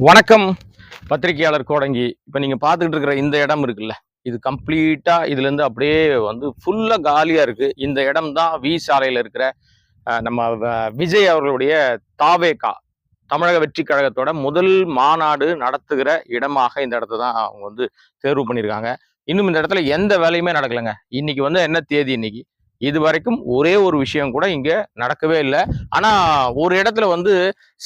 வணக்கம். பத்திரிகையாளர் கோடங்கி. இப்போ நீங்கள் பார்த்துக்கிட்டு இருக்கிற இந்த இடம் இருக்குல்ல இது கம்ப்ளீட்டாக இதுலேருந்து அப்படியே வந்து ஃபுல்லாக காலியாக இருக்குது இந்த இடம் தான் வி சாலையில் இருக்கிற நம்ம வ- விஜய் அவர்களுடைய தாவேகா தமிழக வெற்றி கழகத்தோட முதல் மாநாடு நடத்துகிற இடமாக இந்த இடத்த தான் அவங்க வந்து தேர்வு பண்ணியிருக்காங்க. இன்னும் இந்த இடத்துல எந்த வேலையுமே நடக்கலைங்க. இன்னைக்கு வந்து என்ன தேதி இன்னைக்கு? இது வரைக்கும் ஒரே ஒரு விஷயம் கூட இங்கே நடக்கவே இல்லை. ஆனால் ஒரு இடத்துல வந்து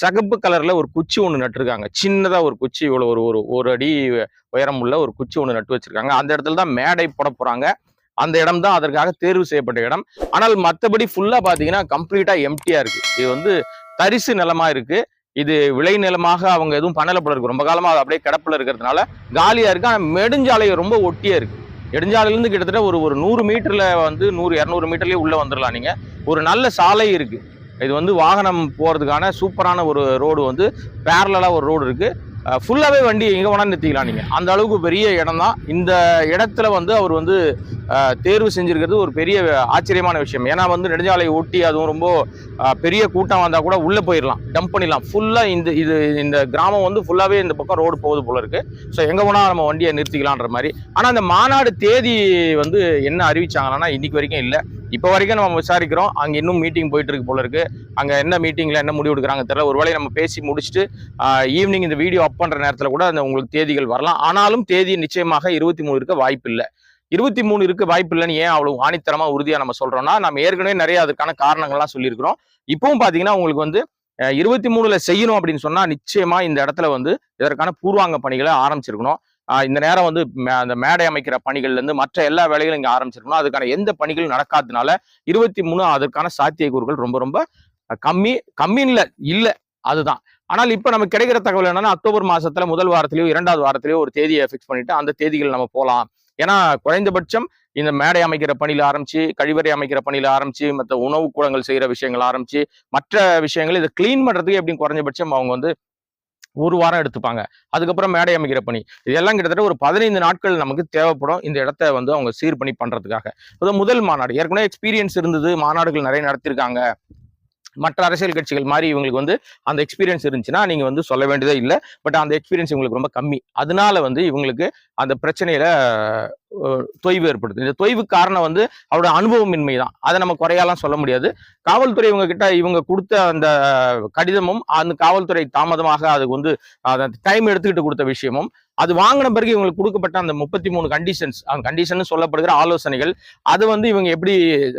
சகப்பு கலரில் ஒரு குச்சி ஒன்று நட்டிருக்காங்க. சின்னதாக ஒரு குச்சி இவ்வளோ ஒரு ஒரு ஒரு அடி உயரம் உள்ள ஒரு குச்சி ஒன்று நட்டு வச்சிருக்காங்க. அந்த இடத்துல தான் மேடை போட போகிறாங்க அந்த இடம் தான் அதற்காக தேர்வு செய்யப்பட்ட இடம். ஆனால் மற்றபடி ஃபுல்லாக பார்த்தீங்கன்னா கம்ப்ளீட்டாக எம்டியாக இருக்குது இது வந்து தரிசு நிலமாக இருக்கு. இது விளை நிலமாக அவங்க எதுவும் பண்ணலப்பட போல இருக்கு. ரொம்ப காலமாக அது அப்படியே கிடப்பில் இருக்கிறதுனால காலியாக இருக்குது ஆனால் மெடுஞ்சாலையை ரொம்ப ஒட்டியாக இருக்குது நெடுஞ்சாலையிலிருந்து கிட்டத்தட்ட ஒரு ஒரு நூறு மீட்டரில் வந்து நூறு இரநூறு மீட்டர்லேயே உள்ளே வந்துடலாம் நீங்கள் ஒரு நல்ல சாலை இருக்குது இது வந்து வாகனம் போகிறதுக்கான சூப்பரான ஒரு ரோடு வந்து பேரலாக ஒரு ரோடு இருக்குது ஃபுல்லாகவே வண்டி எங்கே வேணாலும் நிறுத்திக்கலாம் நீங்கள் அந்த அளவுக்கு பெரிய இடம் தான் இந்த இடத்துல வந்து அவர் வந்து தேர்வு செஞ்சுருக்கிறது ஒரு பெரிய ஆச்சரியமான விஷயம். ஏன்னா வந்து நெடுஞ்சாலை ஒட்டி அதுவும் ரொம்ப பெரிய கூட்டம் வந்தால் கூட உள்ளே போயிடலாம் டம்ப் பண்ணிடலாம். ஃபுல்லாக இந்த இது இந்த கிராமம் வந்து ஃபுல்லாகவே இந்த பக்கம் ரோடு போகுது போல இருக்குது ஸோ எங்கே போனால் நம்ம வண்டியை நிறுத்திக்கலான்ற மாதிரி. ஆனால் அந்த மாநாடு தேதி வந்து என்ன அறிவிச்சாங்கன்னா இன்றைக்கி வரைக்கும் இல்லை. இப்போ வரைக்கும் நம்ம விசாரிக்கிறோம். அங்கே இன்னும் மீட்டிங் போயிட்டு இருக்கு போல இருக்கு. அங்கே என்ன மீட்டிங்கில் என்ன முடிவு எடுக்கிறாங்க தெரியல. ஒருவேளை நம்ம பேசி முடிச்சுட்டு ஈவினிங் இந்த வீடியோ அப் பண்ணுற நேரத்தில் கூட அந்த உங்களுக்கு தேதிகள் வரலாம். ஆனாலும் தேதி நிச்சயமாக இருபத்தி மூணு இருக்க வாய்ப்பு இல்லை இருபத்தி மூணு இருக்க வாய்ப்பு இல்லைன்னு ஏன் அவ்வளவு ஆணித்தரமா உறுதியா நம்ம சொல்றோம்னா நம்ம ஏற்கனவே நிறைய அதுக்கான காரணங்கள்லாம் சொல்லியிருக்கிறோம். இப்பவும் பாத்தீங்கன்னா உங்களுக்கு வந்து இருபத்தி மூணுல செய்யணும் அப்படின்னு சொன்னா நிச்சயமா இந்த இடத்துல வந்து இதற்கான பூர்வாங்க பணிகளை ஆரம்பிச்சிருக்கணும். இந்த நேரம் வந்து மே- அந்த மேடை அமைக்கிற பணிகள்ல இருந்து மற்ற எல்லா வேலைகளும் இங்க ஆரம்பிச்சிருக்கணும். அதுக்கான எந்த பணிகளும் நடக்காததுனால இருபத்தி மூணு அதற்கான சாத்தியக்கூறுகள் ரொம்ப ரொம்ப கம்மி கம்மின்ல இல்லை அதுதான். ஆனால் இப்ப நமக்கு கிடைக்கிற தகவல் என்னன்னா அக்டோபர் மாசத்துல முதல் வாரத்திலயோ இரண்டாவது வாரத்திலயோ ஒரு தேதியை ஃபிக்ஸ் பண்ணிட்டு அந்த தேதிகள் நம்ம போகலாம் ஏன்னா குறைந்தபட்சம் இந்த மேடை அமைக்கிற பணியில் ஆரம்பிச்சு கழிவறை அமைக்கிற பணியில் ஆரம்பிச்சு மற்ற உணவு கூடங்கள் செய்கிற விஷயங்கள் ஆரம்பிச்சு மற்ற விஷயங்கள் இதை க்ளீன் பண்றதுக்கு எப்படியும் குறைஞ்சபட்சம் அவங்க வந்து ஒரு வாரம் எடுத்துப்பாங்க. அதுக்கப்புறம் மேடை அமைக்கிற பணி. இதெல்லாம் கிட்டத்தட்ட ஒரு பதினைந்து நாட்கள் நமக்கு தேவைப்படும் இந்த இடத்த வந்து அவங்க சீர் பண்ணி பண்றதுக்காக. முதல் மாநாடு. ஏற்கனவே எக்ஸ்பீரியன்ஸ் இருந்தது. மாநாடுகள் நிறைய நடத்திருக்காங்க. மற்ற அரசியல் கட்சிகள் மாதிரி இவங்களுக்கு வந்து அந்த எக்ஸ்பீரியன்ஸ் இருந்துச்சுன்னா நீங்க வந்து சொல்ல வேண்டியதே இல்லை. பட் அந்த எக்ஸ்பீரியன்ஸ் இவங்களுக்கு ரொம்ப கம்மி. அதனால வந்து இவங்களுக்கு அந்த பிரச்சனையில தொய்வு ஏற்படுது. இந்த தொய்வுக்கு காரணம் வந்து அவரோட அனுபவமின்மை தான் அதை நம்ம குறையாலாம் சொல்ல முடியாது. காவல்துறை இவங்க கிட்ட இவங்க கொடுத்த அந்த கடிதமும் அந்த காவல்துறை தாமதமாக அதுக்கு வந்து டைம் எடுத்துக்கிட்டு கொடுத்த விஷயமும் அது வாங்கின பிறகு இவங்களுக்கு கொடுக்கப்பட்ட அந்த முப்பத்தி மூணு கண்டிஷன்ஸ் அந்த கண்டிஷன் சொல்லப்படுகிற ஆலோசனைகள் அது வந்து இவங்க எப்படி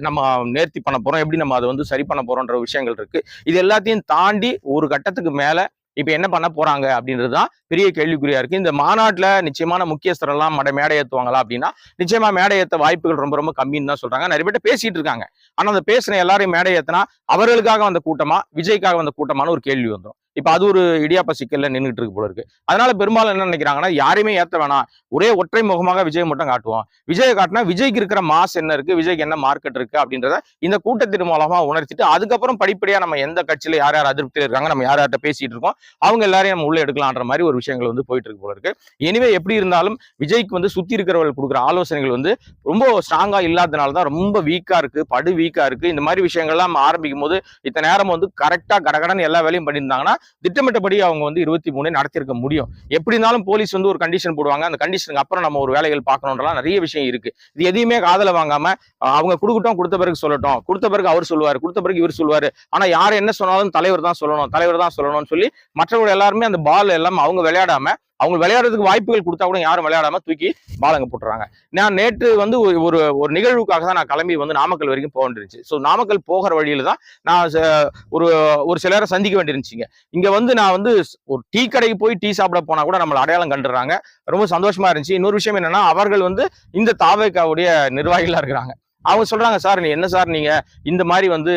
நம்ம நேர்த்தி பண்ண போறோம் எப்படி நம்ம அதை வந்து சரி பண்ண போறோம்ன்ற விஷயங்கள் இருக்கு. இது எல்லாத்தையும் தாண்டி ஒரு கட்டத்துக்கு மேல இப்ப என்ன பண்ண போறாங்க அப்படின்றது தான் பெரிய கேள்விக்குறியா இருக்கு. இந்த மாநாட்டுல நிச்சயமான முக்கியஸ்தர் எல்லாம் மட மேடை ஏத்துவாங்களா அப்படின்னா நிச்சயமா மேடை ஏத்த வாய்ப்புகள் ரொம்ப ரொம்ப கம்மின்னு தான் சொல்றாங்க. நிறைய பேர் பேசிட்டு இருக்காங்க. ஆனா அந்த பேசின எல்லாரையும் மேடை ஏத்தனா அவர்களுக்காக வந்த கூட்டமா விஜய்க்காக வந்த கூட்டமான ஒரு கேள்வி வந்துடும் இப்போ அது ஒரு இடியாப்ப சிக்கல்ல நின்றுட்டு இருக்கு போல இருக்கு. அதனால பெரும்பாலும் என்ன நினைக்கிறாங்கன்னா யாரையுமே ஏற்ற வேணாம். ஒரே ஒற்றை முகமாக விஜய் மட்டும் காட்டுவோம் விஜய் காட்டினா விஜய்க்கு இருக்கிற மாஸ் என்ன இருக்கு? விஜய்க்கு என்ன மார்க்கெட் இருக்கு? அப்படின்றத இந்த கூட்டத்தின் மூலமா உணர்த்திட்டு அதுக்கப்புறம் படிப்படியா நம்ம எந்த கட்சியில யார் யார் அதிருப்தியில் இருக்காங்க நம்ம யார் யார்கிட்ட பேசிட்டு இருக்கோம் அவங்க எல்லாரையும் நம்ம உள்ள எடுக்கலான்ற மாதிரி ஒரு விஷயங்கள் வந்து போயிட்டு இருக்கு போல இருக்கு. எனிவே எப்படி இருந்தாலும் விஜய்க்கு வந்து சுத்தி இருக்கிறவர்கள் கொடுக்குற ஆலோசனைகள் வந்து ரொம்ப ஸ்ட்ராங்கா இல்லாதனால தான் ரொம்ப வீக்கா இருக்கு படு வீக்கா இருக்கு. இந்த மாதிரி விஷயங்கள்லாம் ஆரம்பிக்கும் போது இத்தனை நேரம் வந்து கரெக்டா கடகடன் எல்லா வேலையும் பண்ணியிருந்தாங்கன்னா திட்டமிட்டபடி அவங்க வந்து இருபத்தி மூணு நடத்திருக்க முடியும். எப்படி இருந்தாலும் போலீஸ் வந்து ஒரு கண்டிஷன் போடுவாங்க. அந்த கண்டிஷனுக்கு அப்புறம் நம்ம ஒரு வேலைகள் பார்க்கணுன்றலாம் நிறைய விஷயம் இருக்கு. இது எதையுமே காதல வாங்காம அவங்க கொடுக்கட்டும் கொடுத்த பிறகு சொல்லட்டும். கொடுத்த பிறகு அவர் சொல்லுவாரு கொடுத்த பிறகு இவர் சொல்லுவார். ஆனா யார் என்ன சொன்னாலும் தலைவர் தான் சொல்லணும் தலைவர் தான் சொல்லணும்னு சொல்லி மற்றவர்கள் எல்லாருமே அந்த பால் எல்லாம் அவங்க விளையாடாம அவங்க விளையாடுறதுக்கு வாய்ப்புகள் கொடுத்தா கூட யாரும் விளையாடாம தூக்கி பாலங்க போட்டுறாங்க. நான் நேற்று வந்து ஒரு ஒரு ஒரு நிகழ்வுக்காக தான் நான் கிளம்பி வந்து நாமக்கல் வரைக்கும் போக வேண்டியிருந்துச்சு. ஸோ நாமக்கல் போகிற வழியில தான் நான் ச- ஒரு ஒரு சிலரை சந்திக்க வேண்டியிருந்துச்சிங்க. இங்க வந்து நான் வந்து ஒரு டீ கடைக்கு போய் டீ சாப்பிட போனா கூட நம்மளை அடையாளம் கண்டுறாங்க ரொம்ப சந்தோஷமா இருந்துச்சு. இன்னொரு விஷயம் என்னன்னா அவர்கள் வந்து இந்த தாவேக்காவுடைய நிர்வாகிகளாக இருக்கிறாங்க. அவங்க சொல்றாங்க சார் நீ என்ன சார் நீங்க? இந்த மாதிரி வந்து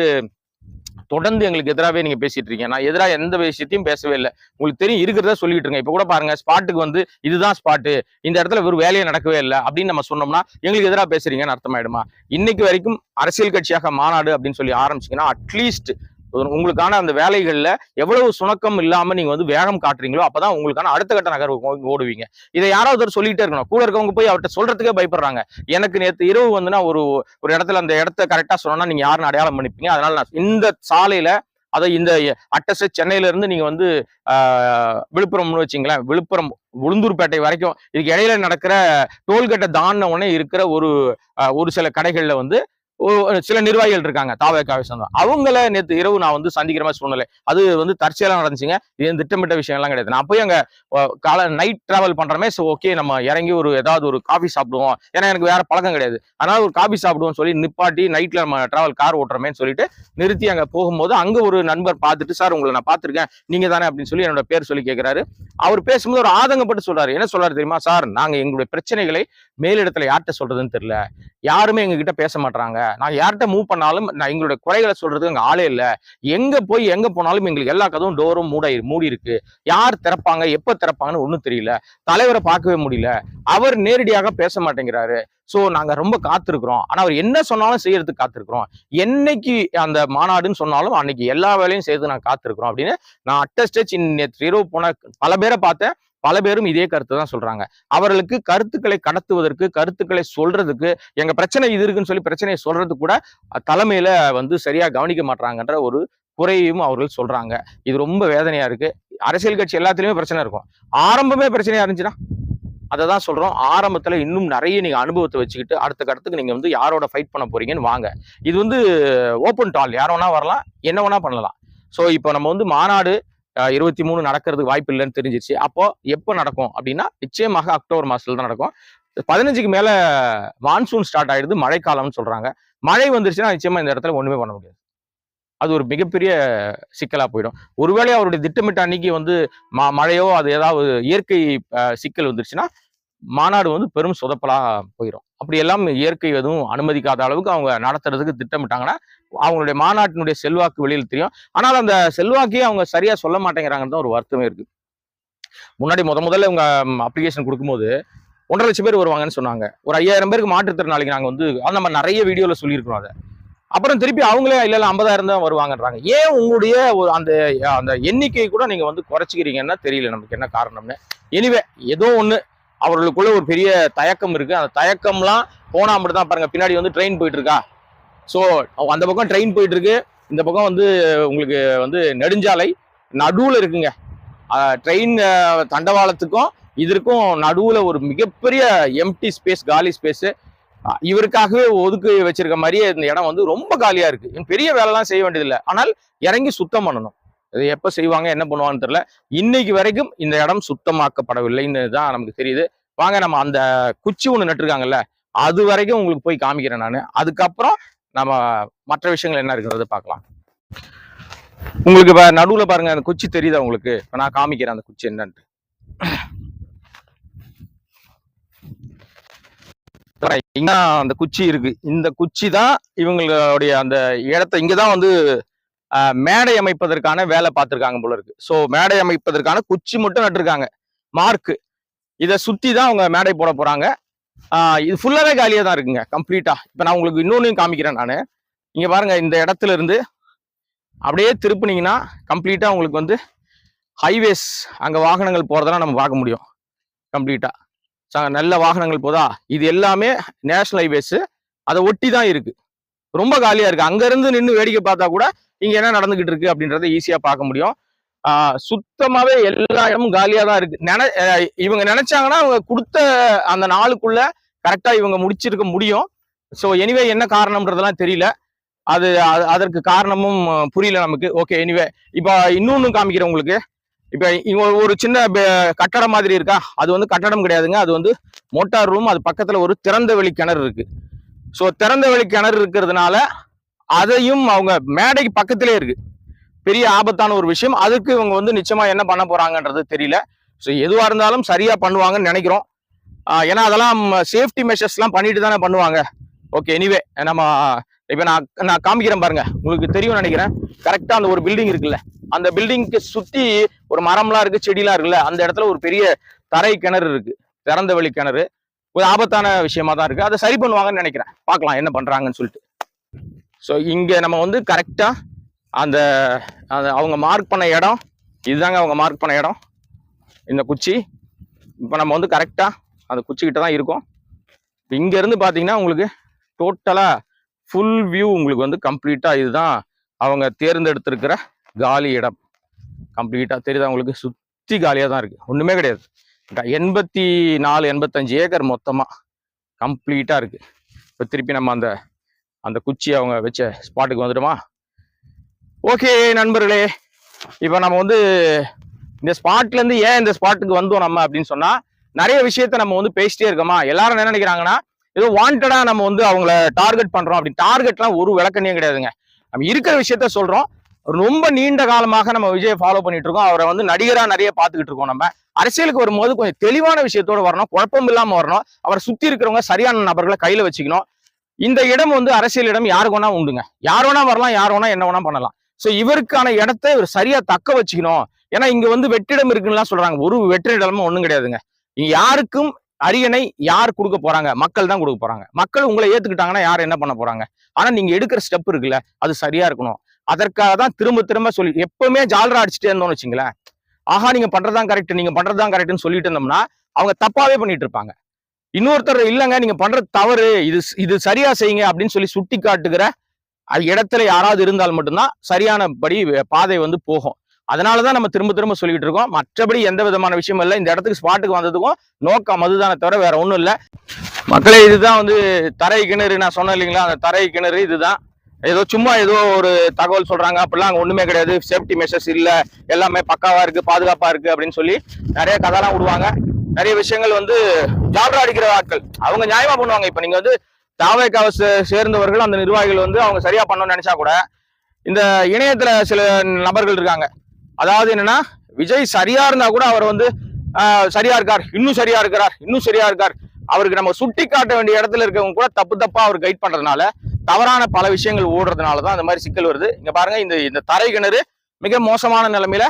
தொடர்ந்து எங்களுக்கு எதிராகவே நீங்க பேசிட்டு இருக்கீங்க. நான் எதிராக எந்த விஷயத்தையும் பேசவே இல்லை. உங்களுக்கு தெரியும் இருக்கிறதா சொல்லிட்டு இருக்கேன் இப்போ கூட பாருங்க ஸ்பாட்டுக்கு வந்து இதுதான் ஸ்பாட்டு இந்த இடத்துல வெறும் வேலையை நடக்கவே இல்லை அப்படின்னு நம்ம சொன்னோம்னா எங்களுக்கு எதிராக பேசுறீங்கன்னு அர்த்தமாயிடுமா? இன்னைக்கு வரைக்கும் அரசியல் கட்சியாக மாநாடு அப்படின்னு சொல்லி ஆரம்பிச்சீங்கன்னா அட்லீஸ்ட் உங்களுக்கான அந்த வேலைகளில் எவ்வளவு சுணக்கம் இல்லாமல் நீங்கள் வந்து வேகம் காட்டுறீங்களோ அப்பதான் உங்களுக்கான அடுத்த கட்ட நகர்வு ஓடுவீங்க. இதை யாராவது சொல்லிகிட்டே இருக்கணும். கூட இருக்கவங்க போய் அவர்கிட்ட சொல்கிறதுக்கே பயப்படுறாங்க. எனக்கு நேற்று இரவு வந்து நான் ஒரு ஒரு இடத்துல அந்த இடத்த கரெக்டாக சொன்னோன்னா நீங்கள் யாருன்னு அடையாளம் பண்ணிப்பீங்க. அதனால நான் இந்த சாலையில் அதை இந்த அட்டஸ்ட் சென்னையில இருந்து நீங்க வந்து விழுப்புரம்னு வச்சுங்களேன். விழுப்புரம் உளுந்தூர்பேட்டை வரைக்கும் இதுக்கு இடையில நடக்கிற டோல்கேட்டை தாண்டின உடனே இருக்கிற ஒரு ஒரு சில கடைகள்ல வந்து சில நிர்வாகிகள் இருக்காங்க தாவக்காவை சொந்தம் அவங்கள நேற்று இரவு நான் வந்து சந்திக்கிற மாதிரி சூழ்நிலை. அது வந்து தற்செயலாக நடந்துச்சுங்க. இது திட்டமிட்ட விஷயம்லாம் கிடையாது. நான் போய் அங்கே கால காலை நைட் டிராவல் பண்ணுறமே ஸோ ஓகே நம்ம இறங்கி ஒரு ஏதாவது ஒரு காஃபி சாப்பிடுவோம். ஏன்னா எனக்கு வேற பழக்கம் கிடையாது. அதனால ஒரு காஃபி சாப்பிடுவோம்னு சொல்லி நிப்பாட்டி நைட்டில் நம்ம டிராவல் கார் ஓட்டுறமேன்னு சொல்லிட்டு நிறுத்தி அங்கே போகும்போது அங்கே ஒரு நண்பர் பார்த்துட்டு சார் உங்களை நான் பார்த்துருக்கேன். நீங்கள் தானே? அப்படின்னு சொல்லி என்னோட பேர் சொல்லி கேட்குறாரு அவர் பேசும்போது ஒரு ஆதங்கப்பட்டு சொல்கிறார் என்ன சொல்றாரு தெரியுமா? சார் நாங்கள் எங்களுடைய பிரச்சனைகளை மேலிடத்தில் யார்கிட்ட சொல்கிறதுன்னு தெரியல. யாருமே எங்ககிட்ட பேச மாட்டாங்க நான் யார்கிட்ட மூவ் பண்ணாலும் நான் எங்களுடைய குறைகளை சொல்றதுக்கு அங்கே ஆளே இல்லை. எங்க போய் எங்க போனாலும் எங்களுக்கு எல்லா கதவும் டோரும் மூட மூடி இருக்கு. யார் திறப்பாங்க எப்போ திறப்பாங்கன்னு ஒன்றும் தெரியல. தலைவரை பார்க்கவே முடியல. அவர் நேரடியாக பேச மாட்டேங்கிறாரு. சோ நாங்க ரொம்ப காத்திருக்கிறோம். ஆனா அவர் என்ன சொன்னாலும் செய்யறதுக்கு காத்திருக்கிறோம். என்னைக்கு அந்த மாநாடுன்னு சொன்னாலும் அன்னைக்கு எல்லா வேலையும் செய்து நான் காத்திருக்கிறோம் அப்படின்னு நான் அட்டஸ்டச் நேற்று இரவு போன பல பேரை பார்த்தேன். பல பேரும் இதே கருத்து தான் சொல்றாங்க. அவர்களுக்கு கருத்துக்களை கடத்துவதற்கு கருத்துக்களை சொல்றதுக்கு எங்க பிரச்சனை இது இருக்குன்னு சொல்லி பிரச்சனையை சொல்றது கூட தலைமையில வந்து சரியா கவனிக்க மாட்டாங்கன்ற ஒரு குறையும் அவர்கள் சொல்றாங்க. இது ரொம்ப வேதனையா இருக்கு. அரசியல் கட்சி எல்லாத்துலயுமே பிரச்சனை இருக்கும். ஆரம்பமே பிரச்சனையா இருந்துச்சுன்னா அதை தான் சொல்றோம். ஆரம்பத்துல இன்னும் நிறைய நீங்க அனுபவத்தை வச்சுக்கிட்டு அடுத்த கருத்துக்கு நீங்க வந்து யாரோட ஃபைட் பண்ண போறீங்கன்னு வாங்க. இது வந்து ஓப்பன் டால் யார் வேணா வரலாம் என்ன வேணா பண்ணலாம். ஸோ இப்போ நம்ம வந்து மாநாடு இருபத்தி மூணு நடக்கிறதுக்கு வாய்ப்பு இல்லைன்னு தெரிஞ்சிச்சு அப்போ எப்போ நடக்கும் அப்படின்னா நிச்சயமாக அக்டோபர் மாசத்துல தான் நடக்கும். பதினஞ்சுக்கு மேல மான்சூன் ஸ்டார்ட் ஆயிடுது மழைக்காலம்னு சொல்றாங்க. மழை வந்துருச்சுன்னா நிச்சயமா இந்த இடத்துல ஒண்ணுமே பண்ண முடியாது. அது ஒரு மிகப்பெரிய சிக்கலா போயிடும். ஒருவேளை அவருடைய திட்டமிட்ட அன்னைக்கு வந்து மழையோ அது ஏதாவது இயற்கை சிக்கல் வந்துருச்சுன்னா மாநாடு வந்து பெரும் சொதப்பலா போயிடும் அப்படி எல்லாம் இயற்கை எதுவும் அனுமதிக்காத அளவுக்கு அவங்க நடத்துறதுக்கு திட்டமிட்டாங்கன்னா அவங்களுடைய மாநாட்டினுடைய செல்வாக்கு வெளியில் தெரியும். ஆனால் அந்த செல்வாக்கையே அவங்க சரியா சொல்ல மாட்டேங்கிறாங்கன்னு தான் ஒரு வருத்தமே இருக்கு. முன்னாடி முத முதல்ல இவங்க அப்ளிகேஷன் கொடுக்கும்போது ஒன்றரை லட்சம் பேர் வருவாங்கன்னு சொன்னாங்க. ஒரு ஐயாயிரம் பேருக்கு மாற்றுத்திறனாளிக்கு நாங்கள் வந்து அது நம்ம நிறைய வீடியோவில் சொல்லியிருக்கிறோம் அதை. அப்புறம் திருப்பி அவங்களே இல்லை இல்லை ஐம்பதாயிரம் தான் வருவாங்கன்றாங்க. ஏன் உங்களுடைய ஒரு அந்த அந்த எண்ணிக்கை கூட நீங்கள் வந்து குறைச்சிக்கிறீங்கன்னா தெரியல. நமக்கு என்ன காரணம்னு. எனிவே ஏதோ ஒன்று அவர்களுக்குள்ள ஒரு பெரிய தயக்கம் இருக்கு. அந்த தயக்கம்லாம் போனால் மட்டும் தான் பாருங்க. பின்னாடி வந்து ட்ரெயின் போயிட்டு இருக்கா? ஸோ அந்த பக்கம் ட்ரெயின் போயிட்டுருக்கு. இந்த பக்கம் வந்து உங்களுக்கு வந்து நெடுஞ்சாலை நடுவில் இருக்குங்க. ட்ரெயின் தண்டவாளத்துக்கும் இதற்கும் நடுவில் ஒரு மிகப்பெரிய எம்டி ஸ்பேஸ் காலி ஸ்பேஸு இவருக்காகவே ஒதுக்கி வச்சிருக்க மாதிரியே இந்த இடம் வந்து ரொம்ப காலியாக இருக்குது பெரிய வேலைலாம் செய்ய வேண்டியதில்லை. ஆனால் இறங்கி சுத்தம் பண்ணணும். இது எப்போ செய்வாங்க என்ன பண்ணுவாங்கன்னு தெரில இன்னைக்கு வரைக்கும் இந்த இடம் சுத்தமாக்கப்படவில்லைன்னு தான் நமக்கு தெரியுது. வாங்க நம்ம அந்த குச்சி ஒன்று நட்டுருக்காங்கல்ல அது வரைக்கும் உங்களுக்கு போய் காமிக்கிறேன் நான். அதுக்கப்புறம் நம்ம மற்ற விஷயங்கள் என்ன இருக்கிறது பார்க்கலாம். உங்களுக்கு இப்போ நடுவுல பாருங்க அந்த குச்சி தெரியுதா உங்களுக்கு? இப்போ நான் காமிக்கிறேன் அந்த குச்சி என்னன்ட்டு. அந்த குச்சி இருக்கு. இந்த குச்சி தான் இவங்களுடைய அந்த இடத்த இங்கதான் வந்து மேடை அமைப்பதற்கான வேலை பார்த்துருக்காங்க போல இருக்கு. சோ மேடை அமைப்பதற்கான குச்சி மட்டும் நட்டுருக்காங்க. மார்க் இதை சுற்றி தான் அவங்க மேடை போட போறாங்க. இது ஃபுல்லாகவே காலியாக தான் இருக்குங்க கம்ப்ளீட்டாக இப்போ நான் உங்களுக்கு இன்னொன்றையும் காமிக்கிறேன் நான். இங்கே பாருங்க இந்த இடத்துல இருந்து அப்படியே திருப்புனீங்கன்னா கம்ப்ளீட்டாக உங்களுக்கு வந்து ஹைவேஸ் அங்கே வாகனங்கள் போகிறதெல்லாம் நம்ம பார்க்க முடியும் கம்ப்ளீட்டாக நல்ல வாகனங்கள் போதா? இது எல்லாமே நேஷ்னல் ஹைவேஸு அதை ஒட்டி தான் இருக்கு. ரொம்ப காலியாக இருக்குது அங்கேருந்து நின்று வேடிக்கை பார்த்தா கூட இங்கே என்ன நடந்துக்கிட்டு இருக்குது அப்படின்றத ஈஸியாக பார்க்க முடியும். சுத்தமாவே எல்லா இடமும் காலியா தான் இருக்கு. நினை இவங்க நினைச்சாங்கன்னா அவங்க கொடுத்த அந்த நாளுக்குள்ள கரெக்டா இவங்க முடிச்சிருக்க முடியும். ஸோ எனிவே என்ன காரணம்ன்றதெல்லாம் தெரியல. அது அது- அதற்கு காரணமும் புரியல நமக்கு. ஓகே எனிவே இப்போ இன்னொன்னு காமிக்கிறேன் உங்களுக்கு. இப்போ இங்க ஒரு- சின்ன கட்டடம் மாதிரி இருக்கா? அது வந்து கட்டடம் கிடையாதுங்க. அது வந்து மோட்டார் ரூம். அது பக்கத்துல ஒரு திறந்த வெளி கிணறு இருக்கு. ஸோ திறந்த வெளி கிணறு இருக்கிறதுனால அதையும் அவங்க மேடைக்கு பக்கத்திலே இருக்கு. பெரிய ஆபத்தான ஒரு விஷயம். அதுக்கு இவங்க வந்து நிச்சயமா என்ன பண்ண போறாங்கன்றது தெரியல. ஸோ எதுவா இருந்தாலும் சரியா பண்ணுவாங்கன்னு நினைக்கிறோம். ஏன்னா அதெல்லாம் சேஃப்டி மெஷர்ஸ்லாம் பண்ணிட்டு தானே பண்ணுவாங்க. ஓகே எனிவே நம்ம இப்போ நான் நான் காமிக்கிறேன் பாருங்க. உங்களுக்கு தெரியும் நினைக்கிறேன். கரெக்டா அந்த ஒரு பில்டிங் இருக்குல்ல. அந்த பில்டிங்க்கு சுத்தி ஒரு மரம்லாம் இருக்கு செடிலாம் இருக்குல்ல. அந்த இடத்துல ஒரு பெரிய தரை கிணறு இருக்கு. திறந்த வெளி கிணறு. ஒரு ஆபத்தான விஷயமா தான் இருக்கு. அதை சரி பண்ணுவாங்கன்னு நினைக்கிறேன். பார்க்கலாம் என்ன பண்றாங்கன்னு சொல்லிட்டு. ஸோ இங்க நம்ம வந்து கரெக்டா அந்த அந்த அவங்க மார்க் பண்ண இடம் இதுதாங்க அவங்க மார்க் பண்ண இடம். இந்த குச்சி இப்போ நம்ம வந்து கரெக்டாக அந்த குச்சிக்கிட்ட தான் இருக்கோம். இங்கேருந்து பார்த்தீங்கன்னா உங்களுக்கு டோட்டலாக ஃபுல் வியூ உங்களுக்கு வந்து கம்ப்ளீட்டாக இதுதான் அவங்க தேர்ந்தெடுத்திருக்கிற காலி இடம். கம்ப்ளீட்டாக தெரியுதா உங்களுக்கு? சுற்றி காலியாக தான் இருக்குது ஒன்றுமே கிடையாது. எண்பத்தி நாலு எண்பத்தஞ்சு ஏக்கர் மொத்தமாக கம்ப்ளீட்டாக இருக்குது இப்போ திருப்பி நம்ம அந்த அந்த குச்சி அவங்க வச்ச ஸ்பாட்டுக்கு வந்துடுமா? ஓகே நண்பர்களே. இப்போ நம்ம வந்து இந்த ஸ்பாட்லேருந்து ஏன் இந்த ஸ்பாட்டுக்கு வந்தோம் நம்ம அப்படின்னு சொன்னால் நிறைய விஷயத்த நம்ம வந்து பேசிட்டே இருக்கோமா? எல்லாரும் என்ன நினைக்கிறாங்கன்னா ஏதோ வாண்டடாக நம்ம வந்து அவங்கள டார்கெட் பண்ணுறோம் அப்படி. டார்கெட்லாம் ஒரு விளக்கணையும் கிடையாதுங்க. நம்ம இருக்கிற விஷயத்த சொல்கிறோம் ரொம்ப நீண்ட காலமாக நம்ம விஜயை ஃபாலோ பண்ணிட்டு இருக்கோம். அவரை வந்து நடிகராக நிறைய பார்த்துக்கிட்டு இருக்கோம் நம்ம. அரசியலுக்கு வரும்போது கொஞ்சம் தெளிவான விஷயத்தோட வரணும். குழப்பம் இல்லாமல் வரணும். அவரை சுற்றி இருக்கிறவங்க சரியான நபர்களை கையில் வச்சுக்கணும். இந்த இடம் வந்து அரசியல் இடம் யாருக்கு வேணா உண்டுங்க. யார் வேணா வரலாம் யார் வேணா என்ன வேணா பண்ணலாம். ஸோ இவருக்கான இடத்த இவர் சரியா தக்க வச்சுக்கணும். ஏன்னா இங்க வந்து வெற்றிடம் இருக்குன்னுலாம் சொல்றாங்க. ஒரு வெற்றிடமும் ஒன்றும் கிடையாதுங்க. யாருக்கும் அரியணை யார் கொடுக்க போறாங்க? மக்கள் தான் கொடுக்க போறாங்க. மக்கள் உங்களை ஏத்துக்கிட்டாங்கன்னா யார் என்ன பண்ண போறாங்க? ஆனா நீங்க எடுக்கிற ஸ்டெப் இருக்குல்ல அது சரியா இருக்கணும். அதற்காக தான் திரும்ப திரும்ப சொல்லி எப்பவுமே ஜாலரா அடிச்சுட்டே இருந்தோம்னு வச்சுங்களேன். ஆஹா நீங்க பண்றதுதான் கரெக்ட் நீங்க பண்றதுதான் கரெக்ட்னு சொல்லிட்டு இருந்தோம்னா அவங்க தப்பாவே பண்ணிட்டு இருப்பாங்க. இன்னொருத்தர் இல்லைங்க நீங்க பண்றது தவறு. இது இது சரியா செய்யுங்க அப்படின்னு சொல்லி சுட்டி காட்டுகிற அது இடத்துல யாராவது இருந்தால் மட்டும்தான் சரியானபடி பாதை வந்து போகும். அதனாலதான் நம்ம திரும்ப திரும்ப சொல்லிட்டு இருக்கோம். மற்றபடி எந்த விதமான விஷயமும் இல்லை. இந்த இடத்துக்கு ஸ்பாட்டுக்கு வந்ததுக்கும் நோக்கம் அதுதானே தவிர வேற ஒன்றும் இல்லை. மக்களே இதுதான் வந்து தரை கிணறு. நான் சொன்னேன் இல்லைங்களா? அந்த தரை கிணறு இதுதான். ஏதோ சும்மா ஏதோ ஒரு தகவல் சொல்றாங்க. அப்படிலாம் அங்கே ஒண்ணுமே கிடையாது. சேஃப்டி மெஷர்ஸ் இல்லை. எல்லாமே பக்காவா இருக்கு பாதுகாப்பா இருக்கு அப்படின்னு சொல்லி நிறைய கதைலாம் விடுவாங்க. நிறைய விஷயங்கள் வந்து ஜாப்ரா அடிக்கிற ஆட்கள். அவங்க நியாயமா பண்ணுவாங்க. இப்ப நீங்க வந்து தாவேக்காவை சேர்ந்தவர்கள் அந்த நிர்வாகிகள் வந்து அவங்க சரியா பண்ணணும்னு நினைச்சா கூட இந்த இணையத்துல சில நபர்கள் இருக்காங்க. அதாவது என்னன்னா விஜய் சரியா இருந்தா கூட அவர் வந்து சரியாக சரியா இருக்கார். இன்னும் சரியா இருக்கிறார். இன்னும் சரியா இருக்கார். அவருக்கு நம்ம சுட்டி காட்ட வேண்டிய இடத்துல இருக்கவங்க கூட தப்பு தப்பா அவர் கைட் பண்றதுனால தவறான பல விஷயங்கள் ஓடுறதுனால தான் அந்த மாதிரி சிக்கல் வருது. இங்க பாருங்க இந்த இந்த தரை கிணறு மிக மோசமான நிலைமையில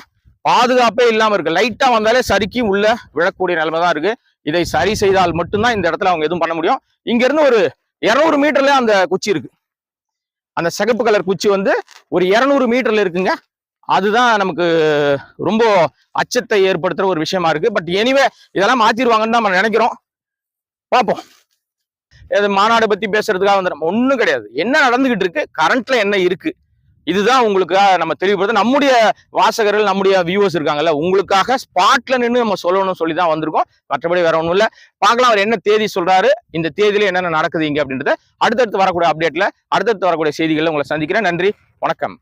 பாதுகாப்பே இல்லாம இருக்கு. லைட்டா வந்தாலே சறுக்கி உள்ள விழக்கூடிய நிலைமை தான் இருக்கு. இதை சரி செய்தால் மட்டும்தான் இந்த இடத்துல அவங்க எதுவும் பண்ண முடியும். இங்க இருந்து ஒரு இரநூறு மீட்டர்ல அந்த குச்சி இருக்கு. அந்த சிகப்பு கலர் குச்சி வந்து ஒரு இரநூறு மீட்டர்ல இருக்குங்க. அதுதான் நமக்கு ரொம்ப அச்சத்தை ஏற்படுத்துற ஒரு விஷயமா இருக்கு. பட் எனிவே இதெல்லாம் மாத்திருவாங்கன்னு தான் நம்ம நினைக்கிறோம். பார்ப்போம். இது மாநாடு பத்தி பேசுறதுக்காக வந்து ஒன்றும் கிடையாது. என்ன நடந்துகிட்டு இருக்கு? கரண்ட்ல என்ன இருக்கு? இதுதான் உங்களுக்காக நம்ம தெளிவுபடுத்த நம்முடைய வாசகர்கள் நம்முடைய வியூவர்ஸ் இருக்காங்கல்ல உங்களுக்காக ஸ்பாட்ல நின்று நம்ம சொல்லணும்னு சொல்லி தான் வந்திருக்கோம். மற்றபடி வேற ஒன்றும் இல்லை பார்க்கலாம் அவர் என்ன தேதி சொல்றாரு இந்த தேதியில என்னென்ன நடக்குது இங்க அப்படின்றத. அடுத்தடுத்து வரக்கூடிய அப்டேட்ல அடுத்தடுத்து வரக்கூடிய செய்திகளை உங்களை சந்திக்கிறேன். நன்றி வணக்கம்.